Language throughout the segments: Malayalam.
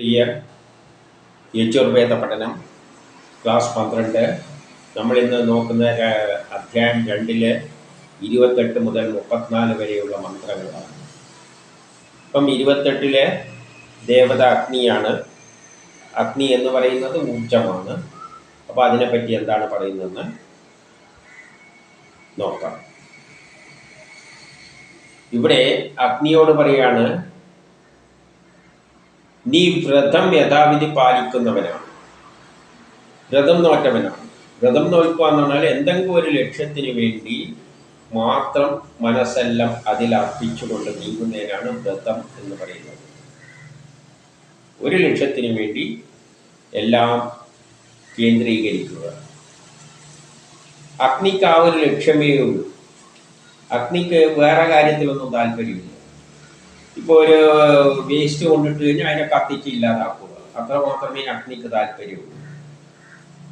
പ്രിയ യജുർവേദ പഠനം ക്ലാസ് പന്ത്രണ്ട്. നമ്മളിന്ന് നോക്കുന്ന അധ്യായം രണ്ടിൽ ഇരുപത്തെട്ട് മുതൽ മുപ്പത്തിനാല് വരെയുള്ള മന്ത്രങ്ങളാണ്. ഇപ്പം ഇരുപത്തെട്ടിലെ ദേവത അഗ്നിയാണ്. അഗ്നി എന്ന് പറയുന്നത് ഊർജമാണ് അപ്പോൾ അതിനെപ്പറ്റി എന്താണ് പറയുന്നതെന്ന് നോക്കാം. ഇവിടെ അഗ്നിയോട് പറയാണ് നീ വ്രതം യഥാവിധി പാലിക്കുന്നവനാണ്. വ്രതം നോറ്റവനാണ്. വ്രതം നോക്കുക എന്ന് പറഞ്ഞാൽ എന്തെങ്കിലും ഒരു ലക്ഷ്യത്തിന് വേണ്ടി മാത്രം മനസ്സെല്ലാം അതിൽ അർപ്പിച്ചുകൊണ്ട് നീങ്ങുന്നതിനാണ് വ്രതം എന്ന് പറയുന്നത്. ഒരു ലക്ഷ്യത്തിന് വേണ്ടി എല്ലാം കേന്ദ്രീകരിക്കുക. അഗ്നിക്ക് ആ ഒരു ലക്ഷ്യമേ ഉള്ളൂ. അഗ്നിക്ക് വേറെ കാര്യത്തിലൊന്നും താല്പര്യമില്ല. ഇപ്പോൾ ഒരു വേസ്റ്റ് കൊണ്ടിട്ട് കഴിഞ്ഞാൽ അതിനെ കത്തിച്ച് ഇല്ലാതാക്കുക. അത്ര മാത്രമേ അഗ്നിക്ക് താല്പര്യമുള്ളൂ.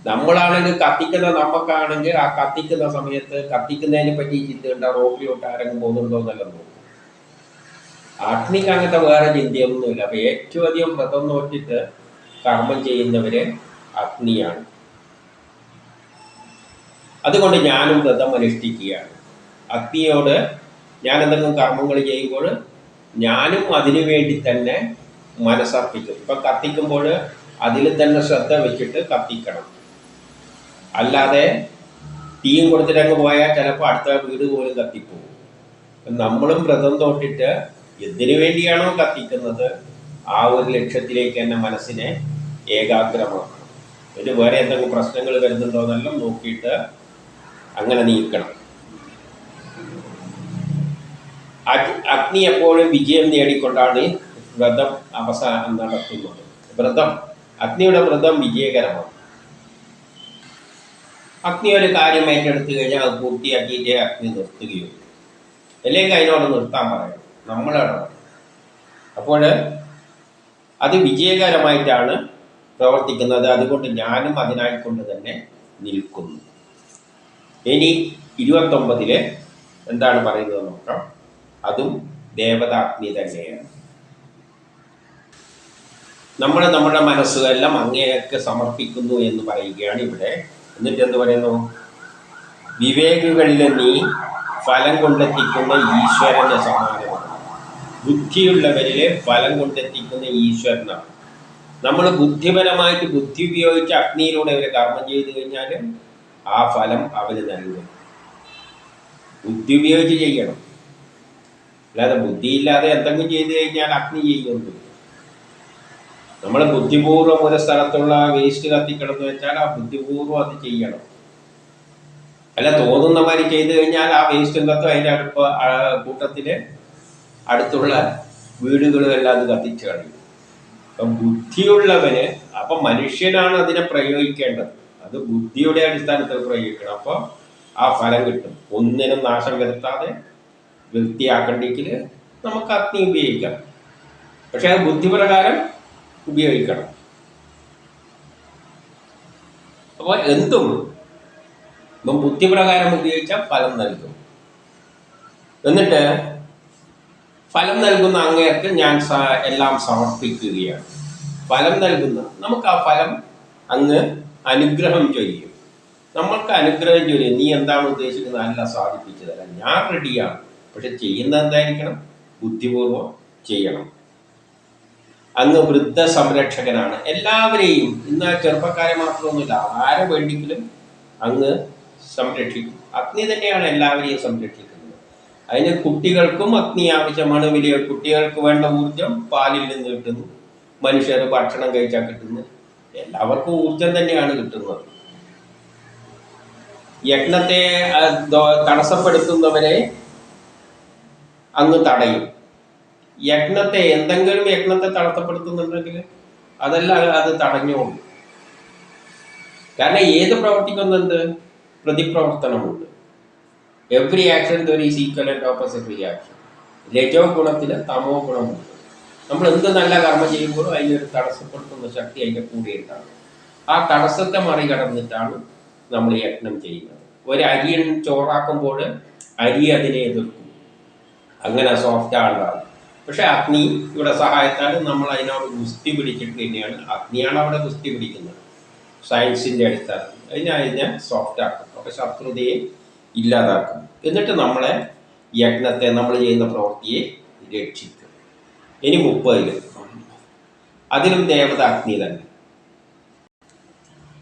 നമ്മളാണെങ്കിൽ കത്തിക്കുന്ന നമുക്കാണെങ്കിൽ ആ കത്തിക്കുന്ന സമയത്ത് കത്തിക്കുന്നതിനെ പറ്റി ചിന്തയുണ്ട് റോഡിലോട്ട് ആരെങ്കിലും പോകുന്നുണ്ടോ എന്നെല്ലാം നോക്കും അഗ്നിക്ക് അങ്ങനത്തെ വേറെ ചിന്തയൊന്നുമില്ല. അപ്പൊ ഏറ്റവും അധികം വ്രതം നോക്കിയിട്ട് കർമ്മം ചെയ്യുന്നവര് അഗ്നിയാണ്. അതുകൊണ്ട് ഞാനും വ്രതം അനുഷ്ഠിക്കുകയാണ്. അഗ്നിയോട് ഞാൻ എന്തെങ്കിലും കർമ്മങ്ങൾ ചെയ്യുമ്പോൾ ഞാനും അതിനു വേണ്ടി തന്നെ മനസ്സർപ്പിക്കും. ഇപ്പൊ കത്തിക്കുമ്പോൾ അതിൽ തന്നെ ശ്രദ്ധ വെച്ചിട്ട് കത്തിക്കണം. അല്ലാതെ തീയും കൊടുത്തിട്ട് അങ്ങ് പോയാൽ ചിലപ്പോൾ അടുത്ത വീട് പോലും കത്തിപ്പോകും നമ്മളും വ്രതം തൊട്ടിട്ട് എന്തിനു വേണ്ടിയാണോ കത്തിക്കുന്നത്? ആ ഒരു ലക്ഷ്യത്തിലേക്ക് തന്നെ മനസ്സിനെ ഏകാഗ്രമാക്കണം. ഇതിന് വേറെ എന്തെങ്കിലും പ്രശ്നങ്ങൾ വരുന്നുണ്ടോ എന്നെല്ലാം നോക്കിയിട്ട് അങ്ങനെ നീക്കണം. അഗ്നി എപ്പോഴും വിജയം നേടിക്കൊണ്ടാണ് വ്രതം അവസാനം നടത്തുന്നത്. വ്രതം അഗ്നിയുടെ വ്രതം വിജയകരമാണ്. അഗ്നി ഒരു കാര്യം ഏറ്റെടുത്തു കഴിഞ്ഞാൽ അത് പൂർത്തിയാക്കിയിട്ടേ അഗ്നി നിർത്തുകയുള്ളൂ. അല്ലെങ്കിൽ അതിനോട് നിർത്താൻ പറയണം നമ്മളാണ്. അപ്പോൾ അത് വിജയകരമായിട്ടാണ് പ്രവർത്തിക്കുന്നത്. അതുകൊണ്ട് ഞാനും അതിനായിക്കൊണ്ട് തന്നെ നിൽക്കുന്നു. ഇനി ഇരുപത്തൊമ്പതിൽ എന്താണ് പറയുന്നത് നോക്കാം. അതും ദേവതാഗ്നി തന്നെയാണ് നമ്മൾ നമ്മുടെ മനസ്സുകളെല്ലാം അങ്ങേയൊക്കെ സമർപ്പിക്കുന്നു എന്ന് പറയുകയാണ് ഇവിടെ. എന്നിട്ട് എന്ത് പറയുന്നു? വിവേകികളിലെ നീ ഫലം കൊണ്ടെത്തിക്കുന്ന ഈശ്വരന് സമാനമാണ്. ബുദ്ധിയുള്ളവരിലെ ഫലം കൊണ്ടെത്തിക്കുന്ന ഈശ്വരനാണ്. നമ്മൾ ബുദ്ധിപരമായിട്ട് ബുദ്ധി ഉപയോഗിച്ച് അഗ്നിയിലൂടെ ഒരു കർമ്മം ചെയ്തു കഴിഞ്ഞാൽ ആ ഫലം അവന് നൽകും. ബുദ്ധി ഉപയോഗിച്ച് ചെയ്യണം. അല്ലാതെ ബുദ്ധിയില്ലാതെ എന്തെങ്കിലും ചെയ്തു കഴിഞ്ഞാൽ അഗ്നി ചെയ്യുന്നു നമ്മൾ ബുദ്ധിപൂർവം ഒരു സ്ഥലത്തുള്ള വേസ്റ്റ് കത്തിക്കണം വെച്ചാൽ ആ ബുദ്ധിപൂർവം അത് ചെയ്യണം. അല്ല തോന്നുന്ന മാതിരി ചെയ്തു കഴിഞ്ഞാൽ ആ വേസ്റ്റും കത്തും അതിന്റെ അടുപ്പ ആ, കൂട്ടത്തിൽ അടുത്തുള്ള വീടുകളും എല്ലാം അത് കത്തിച്ചു കളയും. അപ്പം ബുദ്ധിയുള്ളവന് അപ്പൊ മനുഷ്യനാണ് അതിനെ പ്രയോഗിക്കേണ്ടത്. അത് ബുദ്ധിയുടെ അടിസ്ഥാനത്തിൽ പ്രയോഗിക്കണം. അപ്പോൾ ആ ഫലം കിട്ടും. ഒന്നിനും നാശം വരുത്താതെ വൃത്തിയാക്കണ്ടെങ്കിൽ നമുക്ക് അഗ്നി ഉപയോഗിക്കാം. പക്ഷെ അത് ബുദ്ധിപ്രകാരം ഉപയോഗിക്കണം. അപ്പോൾ എന്തും ഇപ്പം ബുദ്ധിപ്രകാരം ഉപയോഗിച്ചാൽ ഫലം നൽകും. എന്നിട്ട് ഫലം നൽകുന്ന അങ്ങേർക്ക് ഞാൻ എല്ലാം സമർപ്പിക്കുകയാണ്. ഫലം നൽകുന്ന നമുക്ക് ആ ഫലം അങ്ങ് അനുഗ്രഹം ചെയ്യും നമ്മൾക്ക് അനുഗ്രഹം ചെയ്യും നീ എന്താണ് ഉദ്ദേശിക്കുന്നത്? അല്ല സാധിപ്പിച്ചു തരാം ഞാൻ റെഡിയാണ് പക്ഷെ ചെയ്യുന്നത് എന്തായിരിക്കണം ബുദ്ധിപൂർവം ചെയ്യണം. അങ്ങ് വൃദ്ധ സംരക്ഷകനാണ് എല്ലാവരെയും ഇന്ന് ചെറുപ്പക്കാരെ മാത്രമൊന്നുമില്ല ആരെ വേണ്ടെങ്കിലും അങ്ങ് സംരക്ഷിക്കും. അഗ്നി തന്നെയാണ് എല്ലാവരെയും സംരക്ഷിക്കുന്നത്. അതിന് കുട്ടികൾക്കും അഗ്നി ആവശ്യമാണ്. വലിയ കുട്ടികൾക്ക് വേണ്ട ഊർജം പാലിൽ നിന്ന് കിട്ടുന്നു. മനുഷ്യർ ഭക്ഷണം കഴിച്ചാൽ കിട്ടുന്നു. എല്ലാവർക്കും ഊർജം തന്നെയാണ് കിട്ടുന്നത്. യജ്ഞത്തെ തടസ്സപ്പെടുത്തുന്നവരെ അങ്ങ് തടയും. യജ്ഞത്തെ എന്തെങ്കിലും യജ്ഞത്തെ തടസ്സപ്പെടുത്തുന്നുണ്ടെങ്കിൽ അതെല്ലാം അത് തടഞ്ഞോളൂ. കാരണം ഏത് പ്രവർത്തിക്കുന്നുണ്ട് പ്രതിപ്രവർത്തനമുണ്ട്. Every action equal and opposite reaction രജോ ഗുണത്തിന് തമോ ഗുണമുണ്ട്. നമ്മൾ എന്ത് നല്ല കർമ്മം ചെയ്യുമ്പോഴും അതിനൊരു തടസ്സപ്പെടുത്തുന്ന ശക്തി അതിന്റെ കൂടെ ഉണ്ടാകും. ആ തടസ്സത്തെ മറികടന്നിട്ടാണ് നമ്മൾ യജ്ഞം ചെയ്യുന്നത്. ഒരു അരി ചോറാക്കുമ്പോൾ അരി അതിനെ എതിർക്കും അങ്ങനെ സോഫ്റ്റ് പക്ഷെ പക്ഷെ ഇവിടെ സഹായത്താൽ നമ്മൾ അതിനോട് ഗുസ്തി പിടിച്ചിട്ട് തന്നെയാണ് അഗ്നിയാണ് അവിടെ ഗുസ്തി പിടിക്കുന്നത്. സയൻസിന്റെ അടിസ്ഥാനത്തിൽ. അതിനെ അതിനെ സോഫ്റ്റ് ആക്കും. അപ്പോൾ ശത്രുതയെ ഇല്ലാതാക്കും. എന്നിട്ട് നമ്മളെ യജ്ഞത്തെ നമ്മൾ ചെയ്യുന്ന പ്രവൃത്തിയെ രക്ഷിക്കും. ഇനി മുപ്പതിൽ. അതിലും ദേവത അഗ്നി തന്നെ.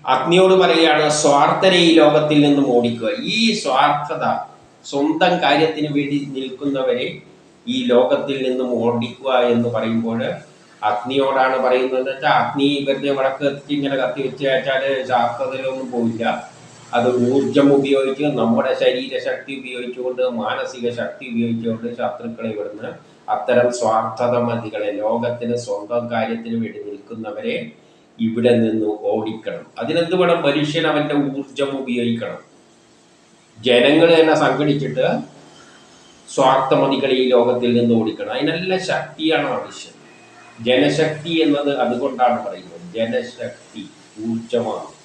അഗ്നിയോട് പറയുകയാണ് സ്വാർത്ഥരെ ഈ ലോകത്തിൽ നിന്നും ഓടിക്കുക. ഈ സ്വാർത്ഥത സ്വന്തം കാര്യത്തിന് വേണ്ടി നിൽക്കുന്നവരെ ഈ ലോകത്തിൽ നിന്നും ഓടിക്കുക എന്ന് പറയുമ്പോൾ അഗ്നിയോടാണ് പറയുന്നത്. വെച്ചാൽ അഗ്നി വെറുതെ വടക്ക് കത്തിച്ച് ഇങ്ങനെ കത്തി വെച്ച് വെച്ചാൽ ശാസ്ത്രത്തിലൊന്നും പോയില്ല അത് ഊർജം ഉപയോഗിച്ച് നമ്മുടെ ശരീരശക്തി ഉപയോഗിച്ചുകൊണ്ട് മാനസിക ശക്തി ഉപയോഗിച്ചുകൊണ്ട് ശത്രുക്കളെ ഇവിടുന്ന് അത്തരം സ്വാർത്ഥതമതികളെ ലോകത്തിന് സ്വന്തം കാര്യത്തിന് വേണ്ടി നിൽക്കുന്നവരെ ഇവിടെ നിന്ന് ഓടിക്കണം. അതിനെന്ത് വേണം മനുഷ്യൻ അവന്റെ ഊർജം ഉപയോഗിക്കണം. ജനങ്ങൾ തന്നെ സംഘടിച്ചിട്ട് സ്വാർത്ഥമതികൾ ഈ ലോകത്തിൽ നിന്ന് ഓടിക്കണം. അതിനെല്ലാം ശക്തിയാണ് ആവശ്യം ജനശക്തി എന്നത് അതുകൊണ്ടാണ് പറയുന്നത്. ജനശക്തി ഊർജമാണ്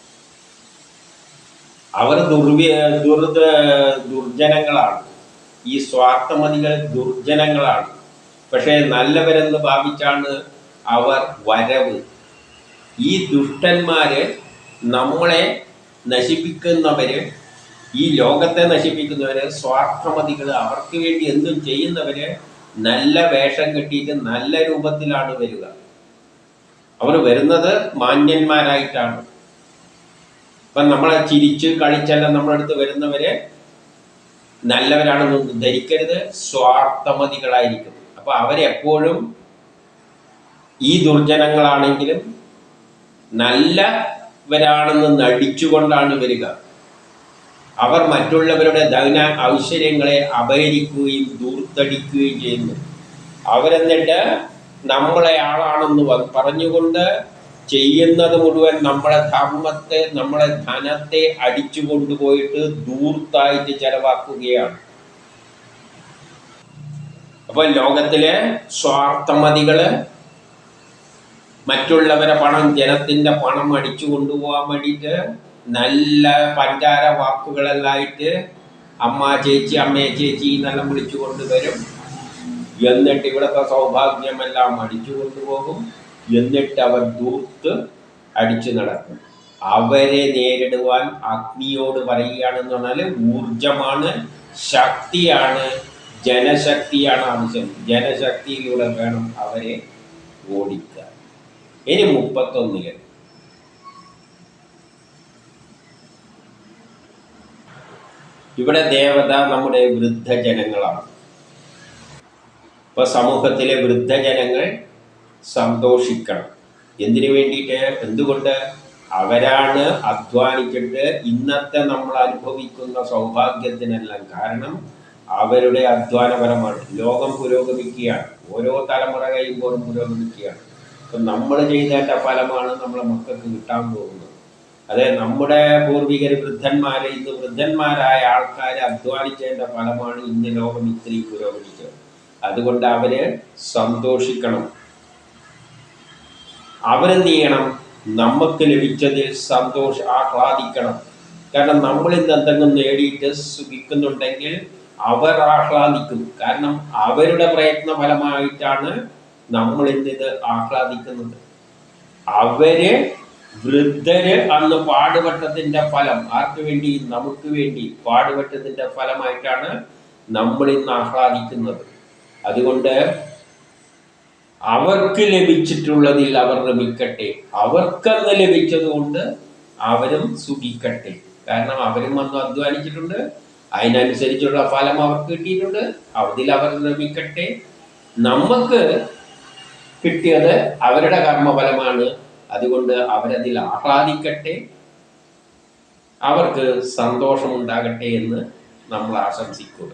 അവർ ദുർവ്യ ദുർദ ദുർജനങ്ങളാണ്. ഈ സ്വാർത്ഥമതികൾ ദുർജനങ്ങളാണ്. പക്ഷേ നല്ലവരെന്ന് ഭാവിച്ചാണ് അവർ വരവ്. ഈ ദുഷ്ടന്മാര് നമ്മളെ നശിപ്പിക്കുന്നവര് ഈ ലോകത്തെ നശിപ്പിക്കുന്നവര് സ്വാർത്ഥമതികൾ അവർക്ക് വേണ്ടി എന്തും ചെയ്യുന്നവര് നല്ല വേഷം കെട്ടിയിട്ട് നല്ല രൂപത്തിലാണ് വരിക. അവർ വരുന്നത് മാന്യന്മാരായിട്ടാണ്. ഇപ്പം നമ്മളെ ചിരിച്ച് കളിച്ചെല്ലാം നമ്മുടെ അടുത്ത് വരുന്നവര് നല്ലവരാണെന്ന് ധരിക്കരുത് സ്വാർത്ഥമതികളായിരിക്കും. അപ്പൊ അവരെപ്പോഴും ഈ ദുർജനങ്ങളാണെങ്കിലും നല്ലവരാണെന്ന് നടിച്ചുകൊണ്ടാണ് വരിക. അവർ മറ്റുള്ളവരുടെ ധന ഐശ്വര്യങ്ങളെ അപഹരിക്കുകയും ദൂർത്തടിക്കുകയും ചെയ്യുന്നു. അവരെന്നിട്ട് നമ്മളെ ആളാണെന്ന് പറഞ്ഞുകൊണ്ട് ചെയ്യുന്നത് മുഴുവൻ നമ്മളെ ധർമ്മത്തെ നമ്മളെ ധനത്തെ അടിച്ചു കൊണ്ടുപോയിട്ട് ദൂർത്തായിട്ട് ചെലവാക്കുകയാണ്. അപ്പൊ ലോകത്തിലെ സ്വാർത്ഥമതികൾ മറ്റുള്ളവരെ പണം ജനത്തിന്റെ പണം അടിച്ചു കൊണ്ടുപോകാൻ വേണ്ടിയിട്ട് നല്ല പഞ്ചാര വാക്കുകളെല്ലായിട്ട് അമ്മ ചേച്ചി അമ്മയെ ചേച്ചി എന്നെല്ലാം വിളിച്ചു കൊണ്ടുവരും. എന്നിട്ട് ഇവിടുത്തെ സൗഭാഗ്യമെല്ലാം അടിച്ചു കൊണ്ടുപോകും. എന്നിട്ട് അവർ ദൂർത്ത് അടിച്ചു നടക്കും. അവരെ നേരിടുവാൻ അഗ്നിയോട് പറയുകയാണെന്ന് പറഞ്ഞാൽ ഊർജമാണ് ശക്തിയാണ് ജനശക്തിയാണ് ആവശ്യം. ജനശക്തിയിലൂടെ വേണം അവരെ ഓടിക്കാൻ. ഇനി മുപ്പത്തൊന്നിൽ ഇവിടെ ദേവത നമ്മുടെ വൃദ്ധജനങ്ങളാണ്. ഇപ്പൊ സമൂഹത്തിലെ വൃദ്ധജനങ്ങൾ സന്തോഷിക്കണം. എന്തിനു വേണ്ടിയിട്ട്? എന്തുകൊണ്ട്? അവരാണ് അധ്വാനിച്ചിട്ട് ഇന്നത്തെ നമ്മൾ അനുഭവിക്കുന്ന സൗഭാഗ്യത്തിനെല്ലാം കാരണം അവരുടെ അധ്വാനപരമാണ്. ലോകം പുരോഗമിക്കുകയാണ്. ഓരോ തലമുറ കഴിയുമ്പോഴും പുരോഗമിക്കുകയാണ്. അപ്പം നമ്മൾ ചെയ്തേണ്ട ഫലമാണ് നമ്മളെ മക്കൾക്ക് കിട്ടാൻ പോകുന്നത്. അതെ നമ്മുടെ പൂർവികർ വൃദ്ധന്മാരെ ഇന്ന് വൃദ്ധന്മാരായ ആൾക്കാരെ അധ്വാനിക്കേണ്ട ഫലമാണ് ഇന്ന് ലോകം ഇത്രയും പുരോഗമിച്ചത്. അതുകൊണ്ട് അവർ സന്തോഷിക്കണം. അവരെന്ത് ചെയ്യണം? നമുക്ക് ലഭിച്ചതിൽ സന്തോഷ ആഹ്ലാദിക്കണം. കാരണം നമ്മൾ ഇന്ന് എന്തെങ്കിലും നേടിയിട്ട് സുഖിക്കുന്നുണ്ടെങ്കിൽ അവർ ആഹ്ലാദിക്കും. കാരണം അവരുടെ പ്രയത്ന ഫലമായിട്ടാണ് നമ്മൾ ഇന്ന് ഇത് ആഹ്ലാദിക്കുന്നത്. അവർ വൃദ്ധര് അന്ന് പാടുപെട്ടതിന്റെ ഫലം ആർക്ക് വേണ്ടി? നമുക്ക് വേണ്ടി. പാടുപെട്ടതിന്റെ ഫലമായിട്ടാണ് നമ്മൾ ഇന്ന് ആഹ്ലാദിക്കുന്നത്. അതുകൊണ്ട് അവർക്ക് ലഭിച്ചിട്ടുള്ളതിൽ അവർ ലഭിക്കട്ടെ അവർക്കന്ന് ലഭിച്ചത് കൊണ്ട് അവരും സുഖിക്കട്ടെ. കാരണം അവരും വന്ന് അധ്വാനിച്ചിട്ടുണ്ട്. അതിനനുസരിച്ചുള്ള ഫലം അവർക്ക് കിട്ടിയിട്ടുണ്ട്. അതിൽ അവർ ലഭിക്കട്ടെ നമുക്ക് കിട്ടിയത് അവരുടെ കർമ്മഫലമാണ്. അതുകൊണ്ട് അവരതിൽ ആഹ്ലാദിക്കട്ടെ. അവർക്ക് സന്തോഷമുണ്ടാകട്ടെ എന്ന് നമ്മൾ ആശംസിക്കുക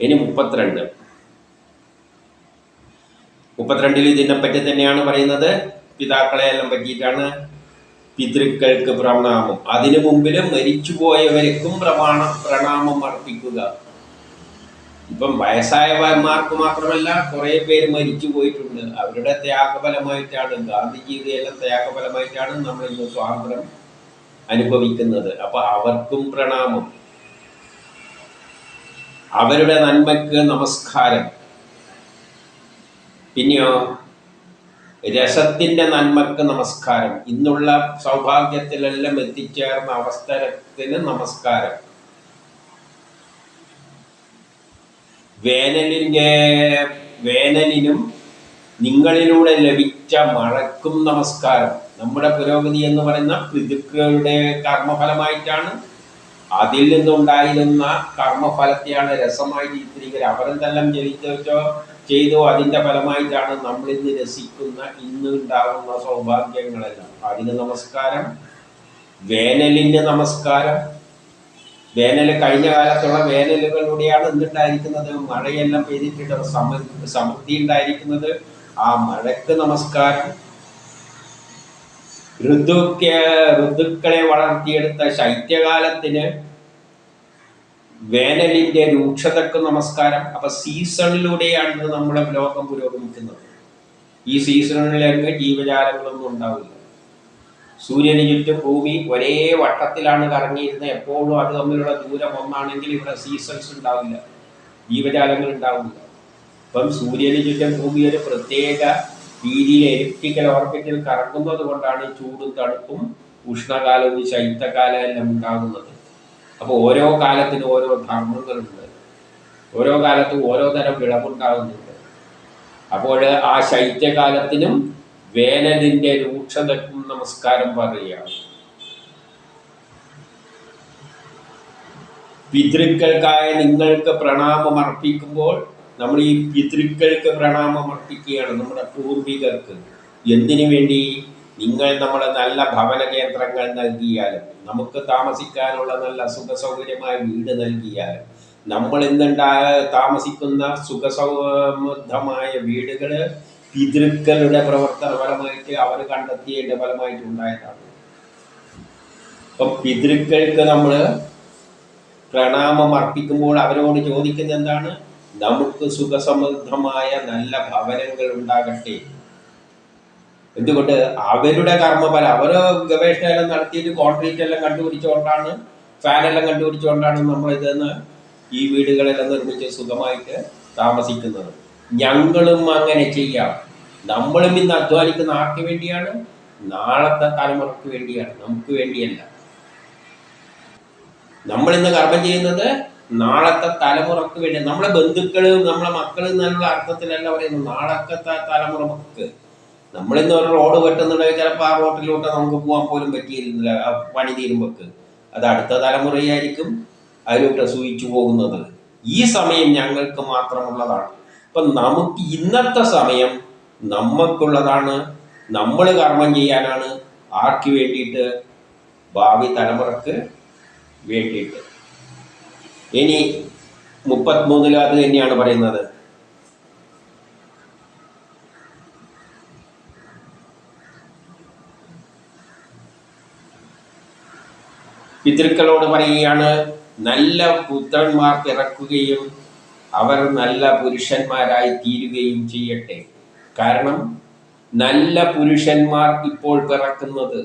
ഇനി മുപ്പത്തിരണ്ട്. മുപ്പത്തിരണ്ടിൽ ഇതിനെപ്പറ്റി തന്നെയാണ് പറയുന്നത്. പിതാക്കളെ എല്ലാം പറ്റിയിട്ടാണ്. പിതൃക്കൾക്ക് പ്രണാമം അതിനു മുമ്പിൽ മരിച്ചുപോയവർക്കും പ്രമാണ പ്രണാമം അർപ്പിക്കുക. ഇപ്പം വയസ്സായവന്മാർക്ക് മാത്രമല്ല കുറേ പേര് മരിച്ചു പോയിട്ടുണ്ട്. അവരുടെ ത്യാഗഫലമായിട്ടാണ് ഗാന്ധിജിയുടെ എല്ലാം ത്യാഗഫലമായിട്ടാണ് നമ്മൾ ഇന്ന് സ്വാതന്ത്ര്യം അനുഭവിക്കുന്നത്. അപ്പൊ അവർക്കും പ്രണാമം. അവരുടെ നന്മയ്ക്ക് നമസ്കാരം. പിന്നെയോ രസത്തിന്റെ നന്മക്ക് നമസ്കാരം. ഇന്നുള്ള സൗഭാഗ്യത്തിലെല്ലാം എത്തിച്ചേർന്ന അവസരത്തിന് നമസ്കാരം. വേനലിന്റെ വേനലിനും നിങ്ങളിലൂടെ ലഭിച്ച മഴക്കും നമസ്കാരം. നമ്മുടെ പുരോഗതി എന്ന് പറയുന്ന പിതൃക്കളുടെ കർമ്മഫലമായിട്ടാണ് അതിൽ നിന്നുണ്ടായിരുന്ന കർമ്മഫലത്തെയാണ് രസമായി ചിത്രീകരിക്കുക അവരെന്തെല്ലാം ജനിച്ചോ ചെയ്തോ അതിന്റെ ഫലമായിട്ടാണ് നമ്മൾ ഇന്ന് രസിക്കുന്ന ഇന്ന് ഉണ്ടാകുന്ന സൗഭാഗ്യങ്ങളെല്ലാം. അതിന് നമസ്കാരം വേനലിന് നമസ്കാരം വേനൽ കഴിഞ്ഞ കാലത്തുള്ള വേനലുകളിലൂടെയാണ് എന്തുണ്ടായിരിക്കുന്നത് മഴയെല്ലാം പെയ്തിട്ടുണ്ട്. സമ സമൃദ്ധി ഉണ്ടായിരിക്കുന്നത്. ആ മഴയ്ക്ക് നമസ്കാരം. ഋതുക്ക ഋതുക്കളെ വളർത്തിയെടുത്ത ശൈത്യകാലത്തിന് വേനലിന്റെ രൂക്ഷതക്ക് നമസ്കാരം. അപ്പൊ സീസണിലൂടെയാണ് നമ്മുടെ ലോകം പുരോഗമിക്കുന്നത്. ഈ സീസണിലേക്ക് ജീവജാലങ്ങളൊന്നും ഉണ്ടാവില്ല. സൂര്യന് ചുറ്റും ഭൂമി ഒരേ വട്ടത്തിലാണ് കറങ്ങിയിരുന്നത്. എപ്പോഴും അത് തമ്മിലുള്ള ദൂരം ഒന്നാണെങ്കിൽ ഇവിടെ സീസൺസ് ഉണ്ടാവില്ല. ജീവജാലങ്ങൾ ഉണ്ടാവില്ല. അപ്പം സൂര്യന് ചുറ്റും ഭൂമി ഒരു പ്രത്യേക രീതിയിൽ എലിപ്റ്റിക്കൽ ഓർബിറ്റിൽ കറങ്ങുന്നത് കൊണ്ടാണ് ചൂടും തണുപ്പും ഉഷ്ണകാലവും ശൈത്യകാലം എല്ലാം ഉണ്ടാകുന്നത്. അപ്പോൾ ഓരോ കാലത്തിനും ഓരോ ധർമ്മങ്ങളുണ്ട്. ഓരോ കാലത്തും ഓരോ തരം വിളവുണ്ടാകുന്നുണ്ട്. അപ്പോൾ ആ ശൈത്യകാലത്തിനും വേനലിന്റെ രൂക്ഷതയ്ക്കും നമസ്കാരം പറയുകയാണ്. പിതൃക്കൾക്കായ നിങ്ങൾക്ക് പ്രണാമം അർപ്പിക്കുമ്പോൾ നമ്മൾ ഈ പിതൃക്കൾക്ക് പ്രണാമം അർപ്പിക്കുകയാണ് നമ്മുടെ പൂർവികർക്ക്. എന്തിനു വേണ്ടി? നിങ്ങൾ നമ്മുടെ നല്ല ഭവന കേന്ദ്രങ്ങൾ നൽകിയാലും നമുക്ക് താമസിക്കാനുള്ള നല്ല സുഖസൗകര്യമായ വീട് നൽകിയാലും നമ്മൾ ഇന്നുണ്ടായ താമസിക്കുന്ന സുഖസമൃദ്ധമായ വീടുകൾ പിതൃക്കളുടെ പ്രവർത്തന ഫലമായിട്ട് അവർ കണ്ടെത്തിയതിന്റെ ഫലമായിട്ട് ഉണ്ടായതാണ്. അപ്പം പിതൃക്കൾക്ക് നമ്മൾ പ്രണാമം അർപ്പിക്കുമ്പോൾ അവരോട് ചോദിക്കുന്ന എന്താണ്? നമുക്ക് സുഖസമൃദ്ധമായ നല്ല ഭവനങ്ങൾ ഉണ്ടാകട്ടെ. എന്തുകൊണ്ട്? അവരുടെ കർമ്മഫലം അവർ ഗവേഷണം എല്ലാം നടത്തിയിട്ട് കോൺക്രീറ്റ് എല്ലാം കണ്ടുപിടിച്ചുകൊണ്ടാണ് ഫാനെല്ലാം കണ്ടുപിടിച്ചുകൊണ്ടാണ് നമ്മൾ ഇതെന്ന് ഈ വീടുകളെല്ലാം നിർമ്മിച്ച് സുഖമായിട്ട് താമസിക്കുന്നത്. ഞങ്ങളും അങ്ങനെ ചെയ്യാം. നമ്മളും ഇന്ന് അധ്വാനിക്കുന്ന ആർക്ക് വേണ്ടിയാണ്? നാളത്തെ തലമുറയ്ക്ക് വേണ്ടിയാണ്. നമുക്ക് വേണ്ടിയല്ല. നമ്മൾ ഇന്ന് കർമ്മം ചെയ്യുന്നത് നാളത്തെ തലമുറയ്ക്ക് വേണ്ടി. നമ്മളെ ബന്ധുക്കൾ നമ്മളെ മക്കളും എന്നുള്ള അർത്ഥത്തിലല്ല പറയുന്നത്. നാളത്തെ തലമുറയ്ക്ക്. നമ്മളിന്ന് ഒരു റോഡ് വെട്ടുന്നുണ്ടെങ്കിൽ ചിലപ്പോൾ ആ റോട്ടിലോട്ട് നമുക്ക് പോകാൻ പോലും പറ്റിയിരുന്നില്ല. ആ പണി തീരുമ്പോക്ക്. അത് അടുത്ത തലമുറയായിരിക്കും അതിലോട്ട് സൂചിച്ചു പോകുന്നത്. ഈ സമയം ഞങ്ങൾക്ക് മാത്രമുള്ളതാണ്. അപ്പം നമുക്ക് ഇന്നത്തെ സമയം നമ്മക്കുള്ളതാണ്. നമ്മൾ കർമ്മം ചെയ്യാനാണ് ആർക്ക് വേണ്ടിയിട്ട്? ഭാവി തലമുറയ്ക്ക് വേണ്ടിയിട്ട്. ഇനി മുപ്പത്തിമൂന്നിൽ അത് തന്നെയാണ് പറയുന്നത്. പിതൃക്കളോട് പറയുകയാണ് നല്ല പുത്രന്മാർക്ക് പിറക്കുകയും അവർ നല്ല പുരുഷന്മാരായി തീരുകയും ചെയ്യട്ടെ. കാരണം നല്ല പുരുഷന്മാർ ഇപ്പോൾ പിറക്കുന്നത്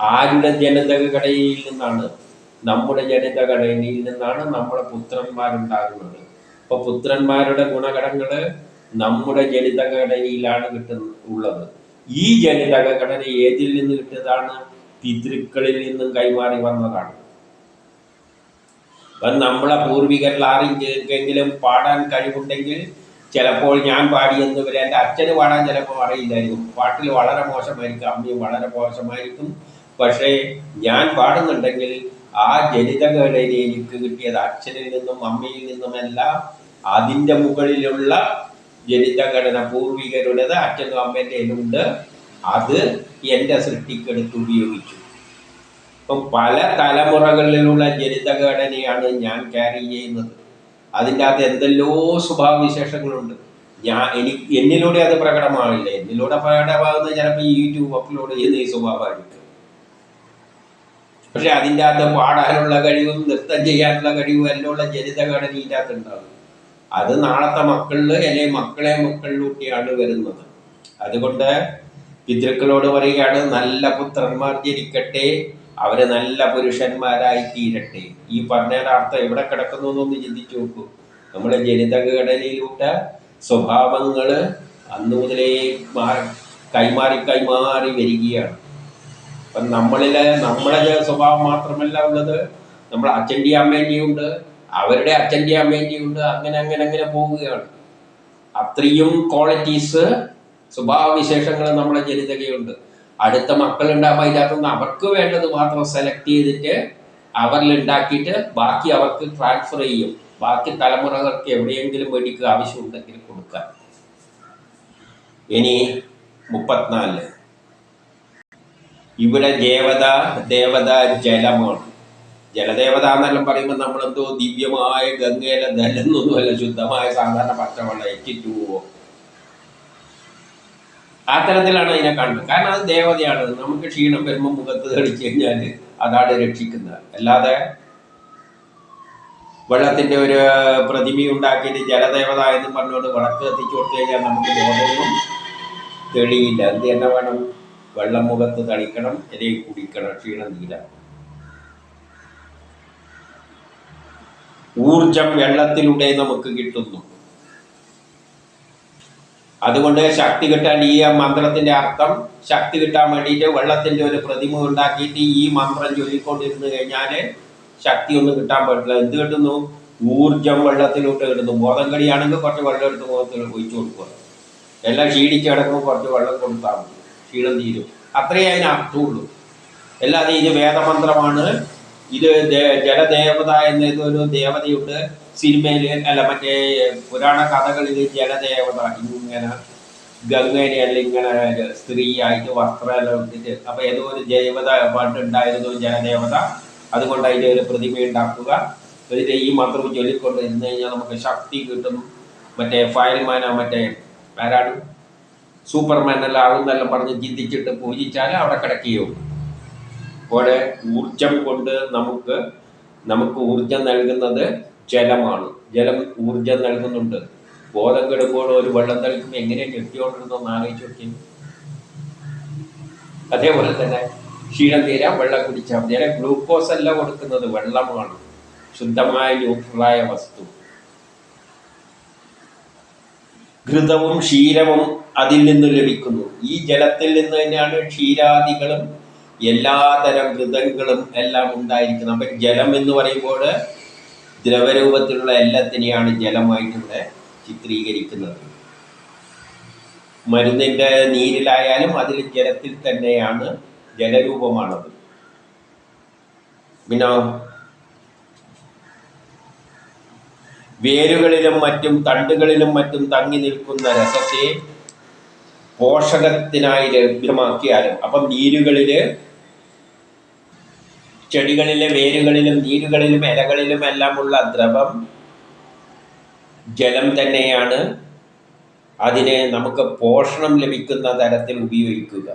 ആരുടെ ജനതകടയിൽ നിന്നാണ്? നമ്മുടെ ജനിതഘടനയിൽ നിന്നാണ് നമ്മുടെ പുത്രന്മാരുണ്ടാകുന്നത്. അപ്പൊ പുത്രന്മാരുടെ ഗുണഘടങ്ങൾ നമ്മുടെ ജനിതഘടനയിലാണ് കിട്ടുന്ന ഉള്ളത്. ഈ ജനിതഘടന ഏതിൽ നിന്ന് കിട്ടിയതാണ്? പിതൃക്കളിൽ നിന്നും കൈമാറി വന്നതാണ്. അപ്പം നമ്മളെ പൂർവികരിൽ ആരെങ്കിലും പാടാൻ കഴിവുണ്ടെങ്കിൽ ചിലപ്പോൾ ഞാൻ പാടിയെന്ന് വരെ എന്റെ അച്ഛന് പാടാൻ ചിലപ്പോൾ അറിയില്ലായിരിക്കും. പാട്ടിൽ വളരെ മോശമായിരിക്കും അമ്മയും വളരെ മോശമായിരിക്കും. പക്ഷേ ഞാൻ പാടുന്നുണ്ടെങ്കിൽ ആ ജനിതഘടന എനിക്ക് കിട്ടിയത് അച്ഛനിൽ നിന്നും അമ്മയിൽ നിന്നുമെല്ലാം അതിന്റെ മുകളിലുള്ള ജനിതഘടന പൂർവികരുടേത് അച്ഛനും അമ്മേന്റെ ഉണ്ട് അത് എന്റെ സൃഷ്ടിക്കെടുത്ത് ഉപയോഗിച്ചു. ഇപ്പം പല തലമുറകളിലുള്ള ജനിതഘടനയാണ് ഞാൻ ക്യാരി ചെയ്യുന്നത്. അതിന്റെ അകത്ത് എന്തെല്ലോ സ്വഭാവവിശേഷങ്ങളുണ്ട്. ഞാൻ എനിക്ക് എന്നിലൂടെ അത് പ്രകടമാവില്ല. എന്നിലൂടെ പ്രകടമാകുന്നത് ചിലപ്പോൾ യൂട്യൂബ് അപ്ലോഡ് ചെയ്യുന്ന ഈ സ്വഭാവമായിരിക്കും. പക്ഷെ അതിന്റെ അകത്ത് പാടാനുള്ള കഴിവും നൃത്തം ചെയ്യാനുള്ള കഴിവും എല്ലാം ഉള്ള ജനിതഘടനയിന്റെ അകത്ത് ഉണ്ടാകും അത് നാളത്തെ മക്കളിൽ അല്ലെങ്കിൽ മക്കളെ മക്കളിലൂട്ടിയാണ് വരുന്നത്. അതുകൊണ്ട് പിതൃക്കളോട് പറയുകയാണ് നല്ല പുത്രന്മാർ ജനിക്കട്ടെ. അവർ നല്ല പുരുഷന്മാരായി തീരട്ടെ. ഈ പറഞ്ഞതിന്റെ അർത്ഥം എവിടെ കിടക്കുന്നു എന്നൊന്ന് ചിന്തിച്ചു നോക്കൂ. നമ്മുടെ ജനിതക ഘടനയിലൂടെ സ്വഭാവങ്ങൾ അന്ന് മുതലേ മാറി കൈമാറി കൈമാറി വരികയാണ്. അപ്പം നമ്മളിലെ നമ്മളെ സ്വഭാവം മാത്രമല്ല ഉള്ളത്. നമ്മൾ അച്ഛന്റെയും അമ്മേന്റെയും ഉണ്ട്. അവരുടെ അച്ഛന്റെയും അമ്മേന്റെയും ഉണ്ട്. അങ്ങനെ അങ്ങനെ അങ്ങനെ പോവുകയാണ്. അത്രയും ക്വാളിറ്റീസ് സ്വഭാവവിശേഷങ്ങൾ നമ്മളെ ജനിതകയുണ്ട് അടുത്ത മക്കളുണ്ടാകുമ്പോൾ അതിനകത്തുനിന്ന് അവർക്ക് വേണ്ടത് മാത്രം സെലക്ട് ചെയ്തിട്ട് അവരിൽ ഉണ്ടാക്കിയിട്ട് ബാക്കി അവർക്ക് ട്രാൻസ്ഫർ ചെയ്യും. ബാക്കി തലമുറകൾക്ക് എവിടെയെങ്കിലും വേണ്ടിക്ക് ആവശ്യമുണ്ടെങ്കിൽ കൊടുക്കാം ഇനി മുപ്പത്തിനാല്. ഇവിടെ ദേവത ദേവത ജലമാണ്. ജലദേവത എന്നെല്ലാം പറയുമ്പോൾ നമ്മളെന്തോ ദിവ്യമായ ഗംഗയിലെ ദലെന്നൊന്നുമല്ല ശുദ്ധമായ സാധാരണ പച്ചവെള്ളം എറ്റിറ്റുവോ ആ തരത്തിലാണ് അതിനെ കാണുന്നത്. കാരണം അത് ദേവതയാണ്. നമുക്ക് ക്ഷീണം വരുമ്പോൾ മുഖത്ത് തെളിച്ചു കഴിഞ്ഞാൽ അതാണ് രക്ഷിക്കുന്നത്. അല്ലാതെ വെള്ളത്തിന്റെ ഒരു പ്രതിമ ഉണ്ടാക്കിയിട്ട് ജലദേവത എന്ന് പറഞ്ഞുകൊണ്ട് വിളക്ക് കത്തിച്ചു കൊടുത്തു കഴിഞ്ഞാൽ നമുക്ക് ബോധമൊന്നും തെളിയില്ല എന്ത് തന്നെ വേണം? വെള്ളം മുഖത്ത് തളിക്കണം ഇലയിൽ കുടിക്കണം. ക്ഷീണം നീല ഊർജം വെള്ളത്തിലൂടെ നമുക്ക് കിട്ടുന്നു. അതുകൊണ്ട് ശക്തി കിട്ടാൻ ഈ മന്ത്രത്തിന്റെ അർത്ഥം ശക്തി കിട്ടാൻ വേണ്ടിയിട്ട് വെള്ളത്തിന്റെ ഒരു പ്രതിമ ഉണ്ടാക്കിയിട്ട് ഈ മന്ത്രം ചൊല്ലിക്കൊണ്ടിരുന്നു കഴിഞ്ഞാൽ ശക്തി ഒന്നും കിട്ടാൻ പറ്റില്ല. എന്ത് കിട്ടുന്നു? ഊർജം വെള്ളത്തിലോട്ട് കിട്ടുന്നു. ബോധം കടിയാണെങ്കിൽ കുറച്ച് വെള്ളം എടുത്ത് മുഖത്തിൽ ഒഴിച്ചു കൊടുക്കുക. എല്ലാം ക്ഷീണിച്ച് കിടക്കുമ്പോൾ കുറച്ച് വെള്ളം കൊടുത്താൽ മതി. ക്ഷീണം തീരും. അത്രയേ അതിന് അർത്ഥമുള്ളൂ. അല്ലാതെ ഇത് വേദമന്ത്രമാണ്. ഇത് ജലദേവത എന്നൊരു ദേവതയുണ്ട്. സിനിമയിൽ അല്ല മറ്റേ പുരാണ കഥകളിൽ ജലദേവത ഇങ്ങനെ ഗംഗേനെ അല്ല ഇങ്ങനെ സ്ത്രീ ആയിട്ട് വസ്ത്രമെല്ലാം ഇട്ടിട്ട് അപ്പൊ ഏതോ ഒരു ദേവത പണ്ട് ഉണ്ടായിരുന്നു ജലദേവത അതുകൊണ്ട് അതിന്റെ ഒരു പ്രതിമ ഉണ്ടാക്കുക. എന്നിട്ട് ഈ മന്ത്രം ചൊല്ലിക്കൊണ്ട് ഇരുന്ന് കഴിഞ്ഞാൽ നമുക്ക് ശക്തി കിട്ടും. മറ്റേ ഫയൽമാനോ മറ്റേ ആരാണ്? സൂപ്പർമാൻ എല്ലാം ആകുന്നെല്ലാം പറഞ്ഞ് ചിന്തിച്ചിട്ട് പൂജിച്ചാൽ അവിടെ കിടക്കുകയോ. അപ്പോൾ ഊർജം കൊണ്ട് നമുക്ക് നമുക്ക് ഊർജം നൽകുന്നത് ജലമാണ്. ജലം ഊർജം നൽകുന്നുണ്ട്. ബോധം കെടുമ്പോൾ ഒരു വെള്ളം തളിക്കുമ്പോൾ എങ്ങനെ ഞെട്ടിയോണ്ടിരുന്നൊന്ന് ആലോചിച്ച് നോക്കി അതേപോലെ തന്നെ ക്ഷീണം തീരാൻ വെള്ളം കുടിച്ചാൽ മതി. അതിനെ ഗ്ലൂക്കോസ് അല്ല കൊടുക്കുന്നത്. വെള്ളമാണ്. ശുദ്ധമായ ന്യൂട്രലായ വസ്തു. ഘൃതവും ക്ഷീരവും അതിൽ നിന്ന് ലഭിക്കുന്നു. ഈ ജലത്തിൽ നിന്ന് തന്നെയാണ് ക്ഷീരാദികളും എല്ലാതരം ഘൃതങ്ങളും എല്ലാം ഉണ്ടായിരിക്കുന്നത്. അപ്പം ജലം എന്ന് പറയുമ്പോൾ ദ്രവരൂപത്തിലുള്ള എല്ലാത്തിനെയാണ് ജലമായിട്ട് ഇവിടെ ചിത്രീകരിക്കുന്നത്. മരുന്നിന്റെ നീരിലായാലും അതിൽ ജലത്തിൽ തന്നെയാണ് ജലരൂപമാണത്. പിന്നെ വേരുകളിലും മറ്റും തണ്ടുകളിലും മറ്റും തങ്ങി നിൽക്കുന്ന രസത്തെ പോഷകത്തിനായി ലഭ്യമാക്കിയാലും അപ്പം നീരുകളിൽ ചെടികളിലെ വേരുകളിലും നീരുകളിലും ഇലകളിലും എല്ലാമുള്ള ദ്രവം ജലം തന്നെയാണ്. അതിനെ നമുക്ക് പോഷണം ലഭിക്കുന്ന തരത്തിൽ ഉപയോഗിക്കുക.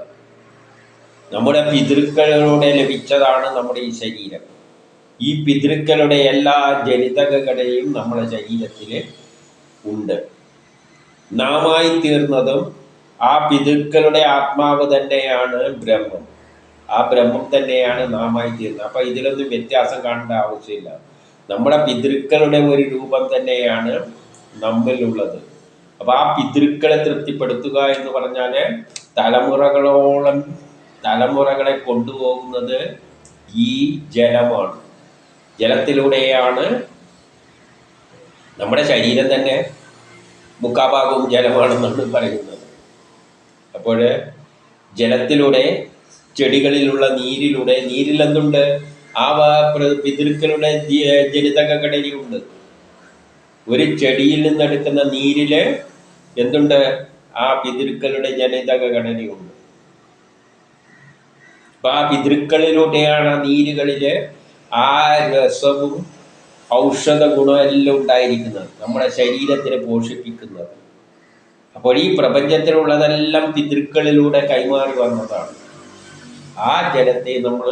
നമ്മുടെ പിതൃക്കളിലൂടെ ലഭിച്ചതാണ് നമ്മുടെ ഈ ശരീരം. ഈ പിതൃക്കളുടെ എല്ലാ ജനിതകകളെയും നമ്മുടെ ശരീരത്തിൽ ഉണ്ട്. നാമായി തീർന്നതും ആ പിതൃക്കളുടെ ആത്മാവ് തന്നെയാണ് ബ്രഹ്മം. ആ ബ്രഹ്മം തന്നെയാണ് നാമായി തീരുന്നത്. അപ്പൊ ഇതിലൊന്നും വ്യത്യാസം കാണേണ്ട ആവശ്യമില്ല. നമ്മുടെ പിതൃക്കളുടെ ഒരു രൂപം തന്നെയാണ് നമ്മിലുള്ളത്. അപ്പൊ ആ പിതൃക്കളെ തൃപ്തിപ്പെടുത്തുക എന്ന് പറഞ്ഞാൽ തലമുറകളോളം തലമുറകളെ കൊണ്ടുപോകുന്നത് ഈ ജലമാണ്. ജലത്തിലൂടെയാണ് നമ്മുടെ ശരീരം തന്നെ മുക്കാഭാഗവും ജലമാണെന്നാണ് പറയുന്നത്. അപ്പോൾ ജലത്തിലൂടെ ചെടികളിലുള്ള നീരിലൂടെ നീരിൽ എന്തുണ്ട് ആ പിതൃക്കളുടെ ജനിതക ഘടനയുണ്ട് ഒരു ചെടിയിൽ നിന്നെടുക്കുന്ന നീരിൽ എന്തുണ്ട്? ആ പിതൃക്കളുടെ ജനിതക ഘടനയുണ്ട് അപ്പൊ ആ പിതൃക്കളിലൂടെയാണ് ആ നീരുകളിൽ ആ രസവും ഔഷധ ഗുണമെല്ലാം ഉണ്ടായിരിക്കുന്നത്. നമ്മുടെ ശരീരത്തിനെ പോഷിപ്പിക്കുന്നത്. അപ്പോൾ ഈ പ്രപഞ്ചത്തിലുള്ളതെല്ലാം പിതൃക്കളിലൂടെ കൈമാറി വന്നതാണ്. ആ ജലത്തെ നമ്മൾ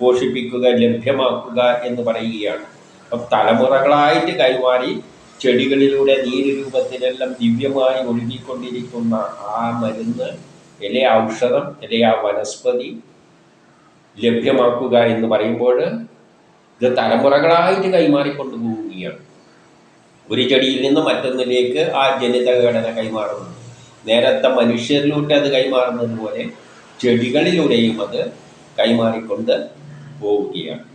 പോഷിപ്പിക്കുക ലഭ്യമാക്കുക എന്ന് പറയുകയാണ്. അപ്പം തലമുറകളായിട്ട് കൈമാറി ചെടികളിലൂടെ നീര് രൂപത്തിലെല്ലാം ദിവ്യമായി ഒഴുകിക്കൊണ്ടിരിക്കുന്ന ആ മരുന്ന് ഇല ഔഷധം ഇല ആ വനസ്പതി ലഭ്യമാക്കുക എന്ന് പറയുമ്പോൾ ഇത് തലമുറകളായിട്ട് കൈമാറിക്കൊണ്ടു പോവുകയാണ്. ഒരു ചെടിയിൽ നിന്ന് മറ്റൊന്നിലേക്ക് ആ ജനിതക ഘടന കൈമാറുന്നു. നേരത്തെ മനുഷ്യരിലൂടെ അത് കൈമാറുന്നത് പോലെ ചെടികളിലൂടെയും അത് കൈമാറിക്കൊണ്ട് പോവുകയാണ്.